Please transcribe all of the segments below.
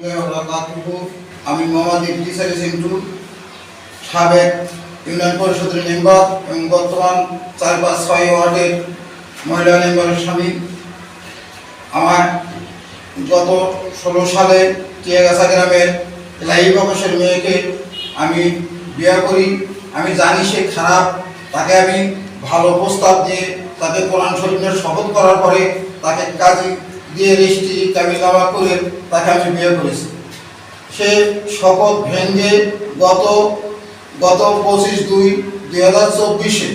আমি মোহাম্মদ আলী সিন্টু সাবেক ইউনিয়ন পরিষদের মেম্বার এবং বর্তমান চার পাঁচ ছয় ওয়ার্ডের মহিলা মেম্বারের স্বামী। আমার গত ষোলো সালে টিয়াগাছা গ্রামের লাইভ অফিসের মেয়েকে আমি বিয়ে করি। আমি জানি সে খারাপ। তাকে আমি ভালো প্রস্তাব দিয়ে তাকে কোরআন শরীফের শপথ করার পরে তাকে কাজী দিয়ে রেজিস্ট্রি কাবিনামা করে তাকে আমি বিয়ে করেছি। সে শপথ ভেঙে গত গত পঁচিশ দুই দুই হাজার চব্বিশে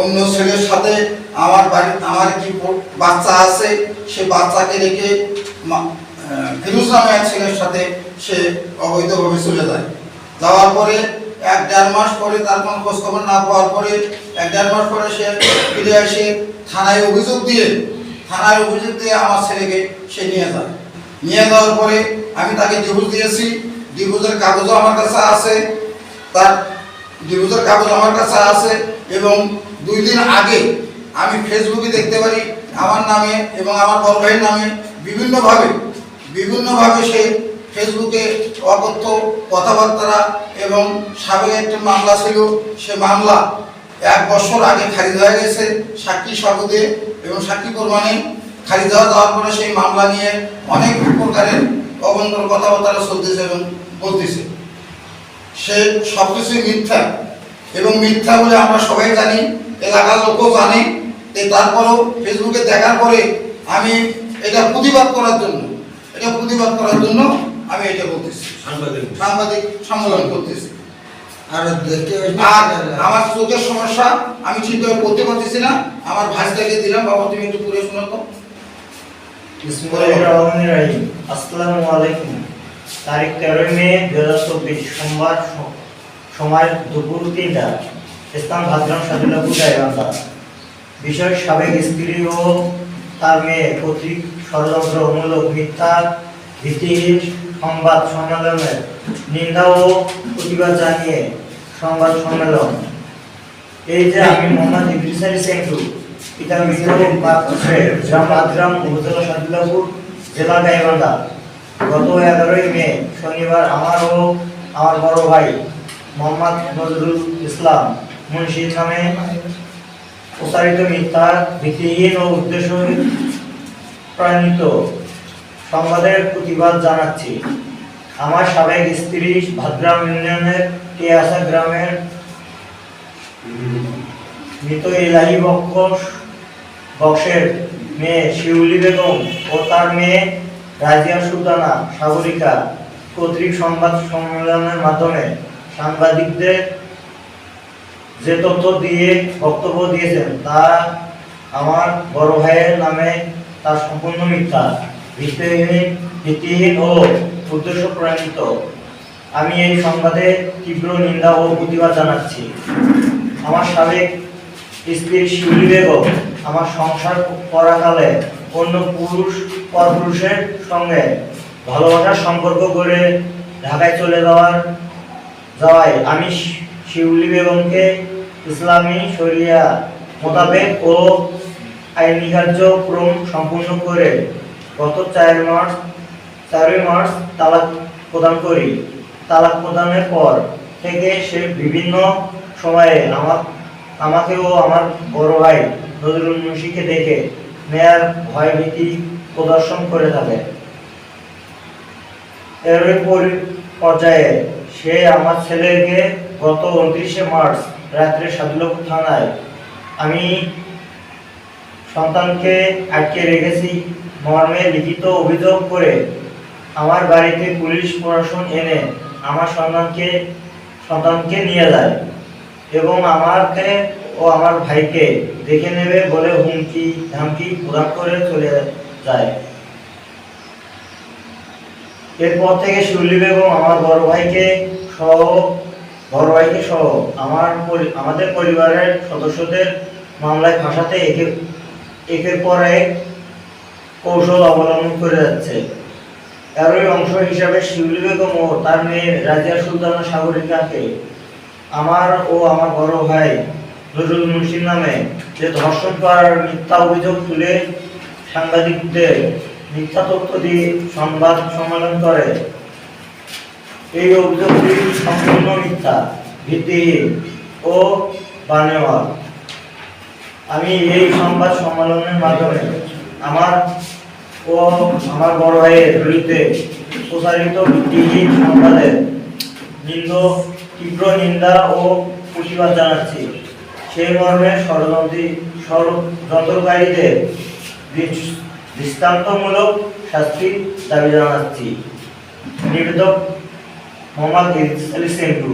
অন্য ছেলের সাথে আমার বাড়ি, আমার কি বাচ্চা আছে? সে বাচ্চাকে রেখে ফিরোজ নামে এক ছেলের সাথে সে অবৈধভাবে চলে যায়। যাওয়ার পরে এক দেড় মাস পরে তার কোনো খোঁজখবর না পাওয়ার পরে এক দেড় মাস পরে সে ফিরে এসে থানায় অভিযোগ দিয়ে থানায় অভিযোগ দিয়ে আমার ছেলেকে সে নিয়ে যায়। নিয়ে যাওয়ার পরে আমি তাকে ডিভোর্স দিয়েছি। ডিভোর্সের কাগজও আমার কাছে আছে। তার ডিভোর্সের কাগজ আমার কাছে আছে এবং দুই দিন আগে আমি ফেসবুকে দেখতে পারি আমার নামে এবং আমার বড় ভাইয়ের নামে বিভিন্নভাবে বিভিন্নভাবে সে ফেসবুকে অকথ্য কথাবার্তা এবং সাবেক একটি মামলা ছিল। সে মামলা এক বছর আগে খারিজ হয়ে গেছে সাক্ষী শপথে এবং সাক্ষী প্রমাণে খারিজ হওয়া যাওয়ার পরে সেই মামলা নিয়ে অনেক প্রকারের অবন্তর কথাবার্তা চলতেছে এবং বলতেছে। সে সব কিছুই মিথ্যা এবং মিথ্যা বলে আমরা সবাই জানি এলাকার লোকও জানে। তারপরেও ফেসবুকে দেখার পরে আমি এটা প্রতিবাদ করার জন্য এটা প্রতিবাদ করার জন্য আমি এটা বলতেছি। সাংবাদিক সম্মেলন করতেছি। আর দেখতে আর আমার চোখের সমস্যা আমি ঠিকভাবে পড়তে পারতেছি না। আমার ভাইটাকে দিলাম বাবা তুমি একটু পড়ে শোনো তো। আসসালামু আলাইকুম। তারিখ তেরোই মে দু হাজার চব্বিশ সোমবার সময় দুপুর তিনটা। স্থান ভাদ্রাম সাদিলাপুর গাইবান্ধা বিষয় সাবেক স্ত্রী ও তার মেয়ে কর্তৃক ষড়যন্ত্রমূলক মিথ্যা ভিত্তিহীন সংবাদ সম্মেলনের নিন্দা ও প্রতিবাদ জানিয়ে সংবাদ সম্মেলন। এই যে আমি মোহাম্মদ ইদ্রিস আলী সেন্টু, পিতা মৃত গ্রাম আদ্রাম উপজেলা সাদিলাপুর জেলা গাইবান্ধা। গত এগারোই মে, শনিবার আমার ও আমার বড় ভাই মোহাম্মদ নজরুল ইসলাম মুন্সির নামে প্রচারিত মিথ্যা, ভিত্তিহীন ও উদ্দেশ্য প্রণীত সংবাদের প্রতিবাদ জানাচ্ছি। আমার সাবেক স্ত্রী ভাদ্রাম ইউনিয়নের টিয়াসা গ্রামের মৃত ইলাহি বক্ষ বক্সের মেয়ে শিউলি বেগম ও তার মেয়ে রাজিয়া সুলতানা সাগরিকা কর্তৃক সংবাদ সম্মেলনের মাধ্যমে সাংবাদিকদের যে তথ্য দিয়ে বক্তব্য দিয়েছেন, তা আমার বড় ভাইয়ের নামে তা সম্পূর্ণ মিথ্যা। ভিত্তিহীন ও উদ্দেশ্য প্রণীত। আমি এই সংবাদে তীব্র নিন্দা ও প্রতিবাদ জানাচ্ছি। আমার সাবেক স্ত্রী শিউলি বেগম আমার সংসার করাকালে অন্য পুরুষ, পরপুরুষের সঙ্গে ভালোবাসার সম্পর্ক গড়ে ঢাকায় চলে যাওয়ার যাওয়ায় আমি শিউলি বেগমকে ইসলামী শরিয়া মোতাবেক ও আইনি কার্যক্রম সম্পূর্ণ করে গত চার মার্চ, চারই মার্চ তালাক প্রদান করি। তালাক প্রদানের পর থেকে সে বিভিন্ন সময়ে আমার আমাকে ও আমার বড় ভাই নজরুল মুন্সিকে দেখে নেয়ার ভয়ভীতি প্রদর্শন করে থাকে। এর পরি- পর্যায়ে সে আমার ছেলেকে গত উনত্রিশে মার্চ রাত্রে সাদুলপুর থানায় আমি সন্তানকে আটকে রেখেছি। মর্মে লিখিত অভিযোগ করে আমার বাড়িতে পুলিশ প্রশাসন এনে আমার সন্তানকে সন্তানকে নিয়ে যায় এবং আমাকে ও আমার ভাইকে দেখে নেবে বলে হুমকি, ধামকি প্রদান করে চলে যায়। এরপর থেকে শিউলি বেগম আমার বড় ভাইকে সহ, বড় ভাইকে সহ আমার আমাদের পরিবারের সদস্যদের মামলায় ফাঁসাতে একে, একের পর এক কৌশল অবলম্বন করে যাচ্ছে। এরই অংশ হিসাবে শিউলি বেগম ও তার মেয়ে রাজিয়া সুলতানা সাগরিকাকে আমার ও আমার বড় ভাই নজরুল মুন্সির নামে যে ধর্ষণ করার মিথ্যা অভিযোগ তুলে সাংবাদিকদের মিথ্যা তথ্য দিয়ে সংবাদ সম্মেলন করে, এই অভিযোগটি সম্পূর্ণ মিথ্যা ভিত্তিহীন ও বানেওয়ার আমি এই সংবাদ সম্মেলনের মাধ্যমে আমার ও আমার বড় ভাইয়ের বিরুদ্ধে প্রচারিত ভিত্তিহীন সংবাদের নিন্দ তীব্র নিন্দা ও প্রতিবাদ জানাচ্ছি। সেই মর্মে ষড়যন্ত্রী ষড়যন্ত্রকারীদের দৃষ্টান্তমূলক শাস্তির দাবি জানাচ্ছি। নিবেদক মোহাম্মদ ইসলি সেন্টু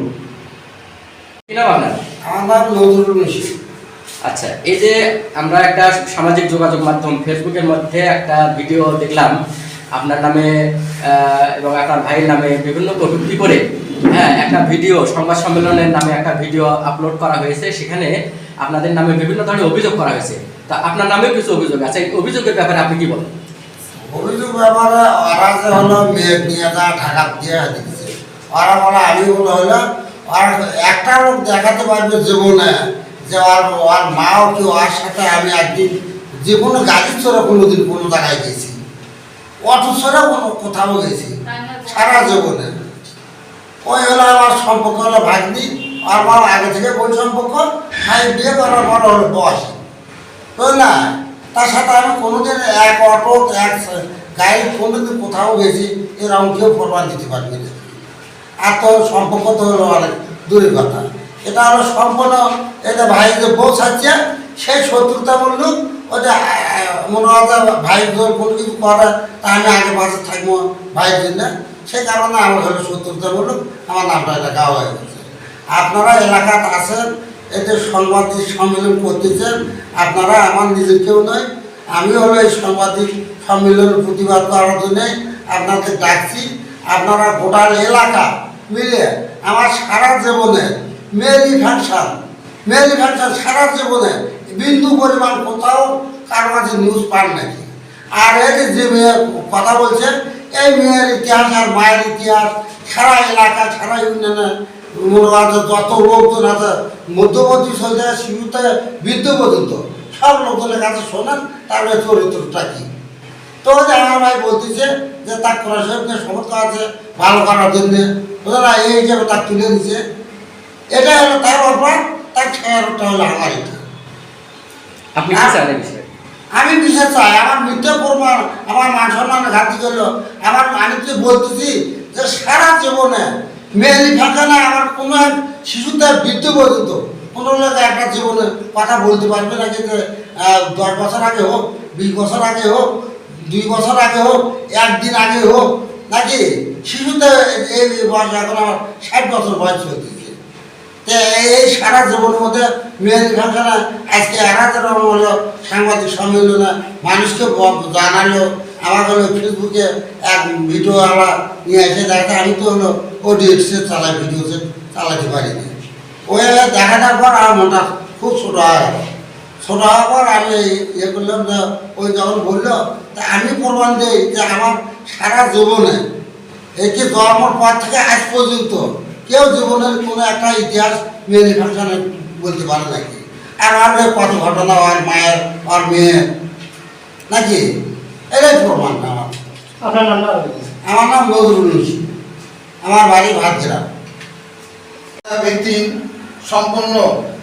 কি আমার নজরুল মিশি আচ্ছা এই যে আমরা একটা সামাজিক যোগাযোগ মাধ্যম ফেসবুকের মধ্যে একটা ভিডিও দেখলাম, আপনার নামে এবং আপনার ভাইয়ের নামে বিভিন্ন কটূক্তি করে হ্যাঁ একটা ভিডিও, সংবাদ সম্মেলনের নামে একটা ভিডিও আপলোড করা হয়েছে, সেখানে আপনাদের নামে বিভিন্ন ধরনের অভিযোগ করা হয়েছে। তা আপনার নামেও কিছু অভিযোগ আছে, এই অভিযোগের ব্যাপারে আপনি কি বলেন? অভিযোগ ব্যাপারে ওরা যে হলো মেয়ে দিয়ে দিচ্ছে ওরা বলে, আমি বলে হলো, আর একটা লোক দেখাতে পারবে জীবনে। যে ওর ওর মাও কি ওর সাথে আমি একদিন যে কোনো গাড়ি চড়ে কোনোদিন কোনো জায়গায় গেছি। অটো চড়ে কোনো কোথাও গেছি। সারা জীবনে। ওই হলো আমার সম্পর্ক হলো ভাগ্নি। আর আমার আগে থেকে বই সম্পর্ক। ভাই বিয়ে করার পর হলো বয়স। বুঝলি? না তার সাথে আমি কোনোদিন এক অটো, এক গাড়ি কোনোদিন কোথাও গেছি। এরকম কেউ প্রমাণ দিতে পারবে না আর তো সম্পর্ক তো হলো অনেক দূরের কথা। এটা হলো সম্পূর্ণ এটা ভাই যে বউ ছাড়ছে সেই শত্রুতা বলল ওটা মনে হয় ভাই কোনো কিছু করে তা আমি আগে পাশে থাকব ভাইয়ের জন্য। সেই কারণে আমার হলো শত্রুতা বলল আমার নামটা এটা গাওয়া হয়ে গেছে। আপনারা এলাকাতে আছেন এতে সাংবাদিক সম্মেলন করতেছেন, আপনারা আমার নিজের কেউ নয় আমি হলো এই সাংবাদিক সম্মেলনের প্রতিবাদ করার জন্য আপনাদের ডাকছি। আপনারা গোটাল এলাকা মিলে আমার সারা জীবনে মেলি ফাংশন মেলি ফাংশন সারা জীবনে বিন্দু পরিমাণ কোথাও কারও কাছে নিউজ পান নাকি? আর এই যে যে মেয়ে কথা বলছে, এই মেয়ের ইতিহাস আর মায়ের ইতিহাস, সারা এলাকা, সারা ইউনিয়নে মনে যত লোকজন আছে, মধ্যবর্তী সন্ধ্যা শিশুতে বৃদ্ধ পর্যন্ত সব লোকজনের কাছে শোনেন তার চরিত্রটা কি? তো আমার ভাই বলতেছে যে, তার কোরআনের সমর্থ আছে, ভালো করার জন্যে। ওরা এই হিসেবে তার তুলে দিচ্ছে এটা হলো তার অপরাধ তার খেয়ারটা হলো আমার আপনি আমি বিশেষ চাই আমার মিথ্যে প্রমাণ আমার মান সম্মান ঘাটতি করল আমার আমি তো বলতেছি যে সারা জীবনে মেয়েলি ফাঁকা না আমার কোনো এক শিশুতে বৃদ্ধ পর্যন্ত কোনো লোক একটা জীবনে কথা বলতে পারবে না যে দশ বছর আগে হোক বিশ বছর আগে হোক দুই বছর আগে হোক একদিন আগে হোক নাকি শিশুতে এই বয়স এখন আমার ষাট বছর বয়স তো এই সারা জীবনের মধ্যে মেয়ের ভাষা আজকে একাত্তর হলো, সাংবাদিক সম্মেলনে মানুষকে জানালো আমার হলো ফেসবুকে এক ভিডিও আলা নিয়ে এসে দেখে আমি তো হলো ওডিএক্সে চালাই ভিডিও চালাতে পারিনি। ওই দেখাটার পর আমার মনটা খুব ছোটো হয়ে ছোটো হওয়ার পর আমি ইয়ে করলাম যে, ওই যখন বলল, তা আমি প্রমাণ দিই যে আমার সারা জীবনে একে জন্মর পর থেকে আজ পর্যন্ত কেউ জীবনের কোনো একটা ইতিহাস মেয়ে ফাংশনে বলতে পারে নাকি? আর আর কত ঘটনা আর মায়ের আর মেয়ে নাকি? এটাই প্রমাণ আমার। আপনার নাম আমার নাম নজরুল আমার বাড়ি ভাতগ্রাম। ব্যক্তি সম্পূর্ণ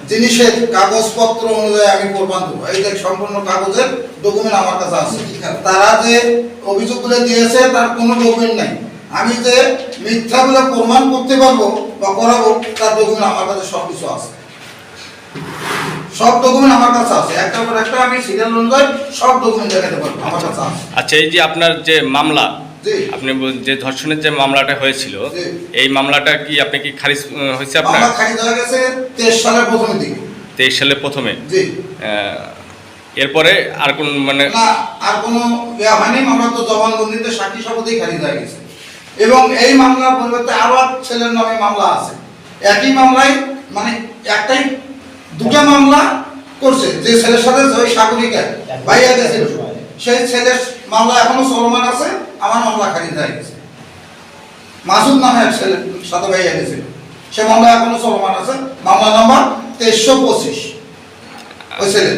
জিনিসের কাগজপত্র অনুযায়ী আমি প্রমাণ দেবো এই যে সম্পূর্ণ কাগজের ডকুমেন্ট আমার কাছে আছে। তারা যে অভিযোগগুলো দিয়েছে তার কোনো ডকুমেন্ট নাই। আমি যে মিথ্যাগুলো প্রমাণ করতে পারব বা করাবো তার ডকুমেন্ট আমার কাছে সব কিছু আছে। সব ডকুমেন্ট আমার কাছে আছে। একটা পর একটা আমি সিরিয়াল অনুযায়ী সব ডকুমেন্ট দেখাতে পারব আমার কাছে আছে। আচ্ছা এই যে আপনার যে মামলা আপনি যে ধর্ষণের যে মামলাটা হয়েছিল এই মামলাটা কি আপনি কি খারিজ হয়েছে আপনার? খারিজ হয়ে গেছে তেইশ সালের দিকে। তেইশ সালে প্রথমে? এরপরে আর কোন মানে আর কোনো ইয়া হয়নি মামলা তো জবানবন্দিতে সাক্ষী শপথেই খারিজ হয়ে গেছে। এবং এই মামলার পরিবর্তে আরও এক ছেলের নামে মামলা আছে। একই মামলায় মানে একটাই দুটা মামলা করছে। যে ছেলের সাথে ওই সাগরিকা ভাইয়া গেছিল সেই ছেলের মামলা এখনও চলমান আছে আমার মামলা খারিজ হয়ে গেছে। মাসুদ নামে এক ছেলের সাথে ভাইয়া গেছিল সে মামলা এখনও চলমান আছে। মামলা নাম্বার তেইশশো পঁচিশ। ওই ছেলের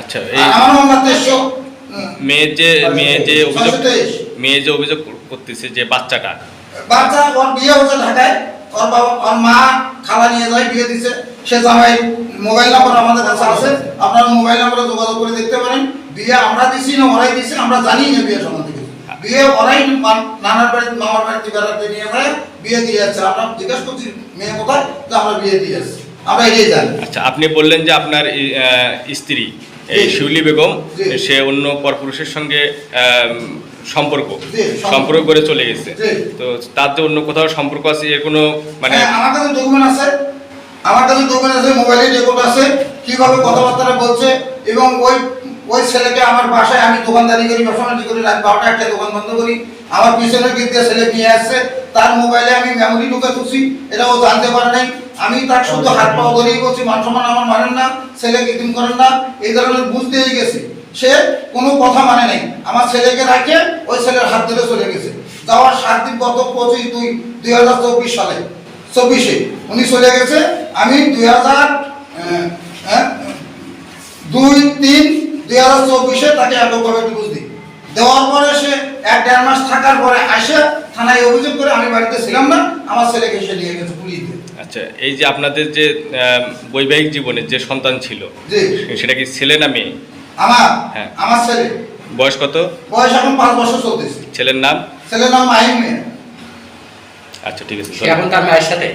আচ্ছা আমার মামলা তেইশশো হুম। মেয়ে যে মেয়ে যে অভিযোগ ছয়শো তেইশ। মেয়ে যে অভিযোগ করতেছে যে বাচ্চাটা বাচ্চা ওর বিয়ে হচ্ছে ঢাকায়। ওর বাবা ওর মা খালা নিয়ে যায় বিয়ে দিছে। সে জামাই মোবাইল নাম্বার আমাদের কাছে আছে। আপনার মোবাইল নাম্বারে যোগাযোগ করে দেখতে পারেন। বিয়ে আমরা দিছি না ওরাই দিছি আমরা জানি না বিয়ে সম্বন্ধে বিয়ে ওরাই নানার বাড়ি মামার বাড়িতে বেড়াতে নিয়ে যায় বিয়ে দিয়ে যাচ্ছে। আমরা জিজ্ঞেস করছি মেয়ে কোথায়? যে আমরা বিয়ে দিয়ে যাচ্ছি। আমরা এটাই জানি আচ্ছা আপনি বললেন যে আপনার স্ত্রী এই শিউলি বেগম সে অন্য পরপুরুষের সঙ্গে সম্পর্ক সম্পর্ক। করে চলে গেছে। তো তার যে অন্য কোথাও সম্পর্ক আছে এর কোনো মানে হ্যাঁ, আমার কাছে ডকুমেন্ট আছে। আমার কাছে ডকুমেন্ট আছে মোবাইলে রেকর্ড আছে। কীভাবে কথাবার্তা বলছে এবং ওই ওই ছেলেকে আমার বাসায় আমি দোকানদারি করি ব্যবসা করি রাত বারোটা একটা দোকান বন্ধ করি। আমার পিছনের গিয়ে দিয়ে ছেলে নিয়ে আসছে তার মোবাইলে আমি মেমোরি ঢুকে তুলছি। এটা ও জানতে পারে নাই। আমি তার শুধু হাত পা ধরেই বলছি মান সম্মান আমার মানেন না ছেলে কিতিম করেন না। এই ধরনের বুঝতেই গেছি। সে কোনো কথা মানে নেই। আমার ছেলেকে রাখে ওই ছেলের হাত ধরে চলে গেছে। যাওয়ার সাত দিন গত পঁচিশ দুই দুই হাজার চব্বিশ সালে চব্বিশে উনি চলে গেছে। আমি দুই হাজার হ্যাঁ, দুই তিন দুই হাজার চব্বিশে তাকে এককভাবে ডিভোর্স দিই। দেওয়ার পরে সে এক দেড় মাস থাকার পরে আসে থানায় অভিযোগ করে আমি বাড়িতে ছিলাম না আমার ছেলেকে সে নিয়ে গেছে পুলিশ দিয়ে। আচ্ছা এই যে আপনাদের যে বৈবাহিক জীবনে যে সন্তান ছিল সেটা কি ছেলে না মেয়ে? আমার? হ্যাঁ। আমার ছেলে। বয়স কত? বয়স এখন পাঁচ বছর চলতেছে। ছেলের নাম? ছেলের নাম মাহিম মিয়া। আচ্ছা ঠিক আছে এখন তার মায়ের সাথে?